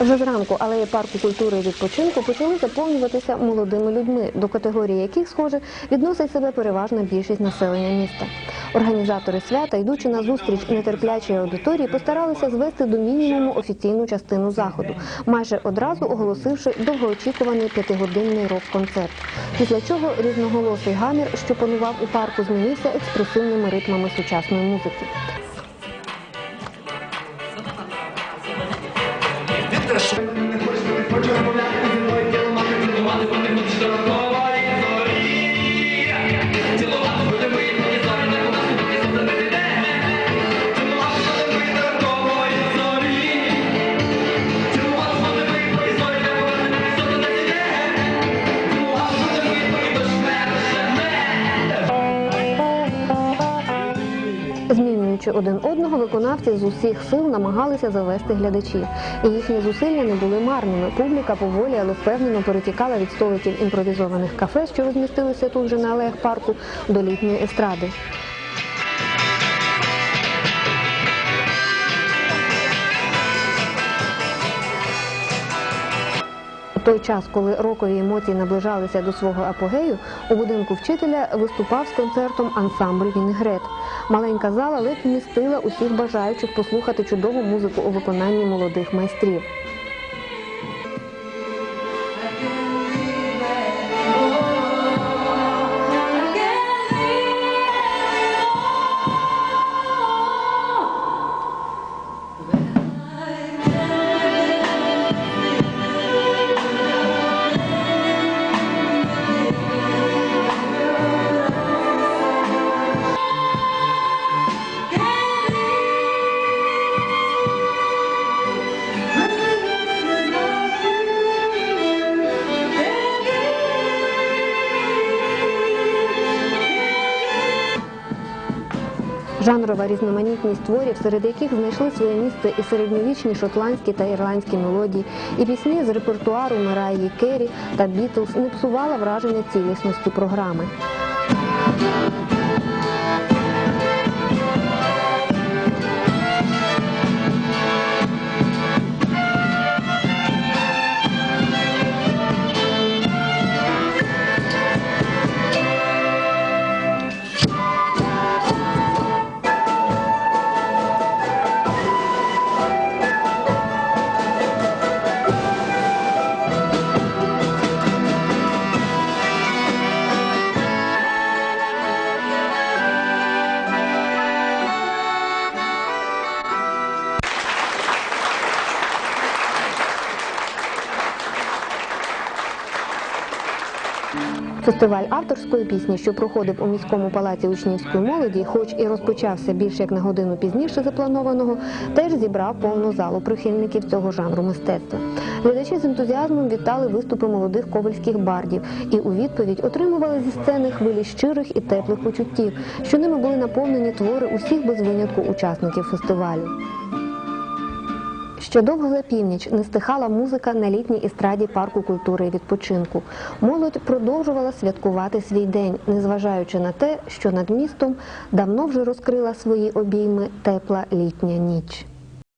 Вже зранку алеї парку культури і відпочинку почали заповнюватися молодими людьми, до категорії яких, схоже, відносить себе переважна більшість населення міста. Організатори свята, йдучи на зустріч нетерплячій аудиторії, постаралися звести до мінімуму офіційну частину заходу, майже одразу оголосивши довгоочікуваний п'ятигодинний рок-концерт. Після чого різноголосий гамір, що панував у парку, змінився експресивними ритмами сучасної музики. Universo. Змінюючи один одного, виконавці з усіх сил намагалися завести глядачів. І їхні зусилля не були марними. Публіка поволі, але впевнено перетікала від столиків імпровізованих кафе, що розмістилися тут же на алеях парку, до літньої естради. Той час, коли рокові емоції наближалися до свого апогею, у будинку вчителя виступав з концертом ансамбль Вінегрет. Маленька зала ледь вмістила усіх бажаючих послухати чудову музику у виконанні молодих майстрів. Жанрова різноманітність творів, серед яких знайшли своє місце і середньовічні шотландські та ірландські мелодії, і пісні з репертуару Мираї Керрі та Бітлз не псувала враження цілісності програми. Фестиваль авторської пісні, що проходив у міському палаці учнівської молоді, хоч і розпочався більше як на годину пізніше запланованого, теж зібрав повну залу прихильників цього жанру мистецтва. Глядачі з ентузіазмом вітали виступи молодих ковальських бардів і у відповідь отримували зі сцени хвилі щирих і теплих почуттів, що ними були наповнені твори усіх без винятку учасників фестивалю. Ще довго за північ не стихала музика на літній естраді парку культури і відпочинку. Молодь продовжувала святкувати свій день, незважаючи на те, що над містом давно вже розкрила свої обійми тепла літня ніч.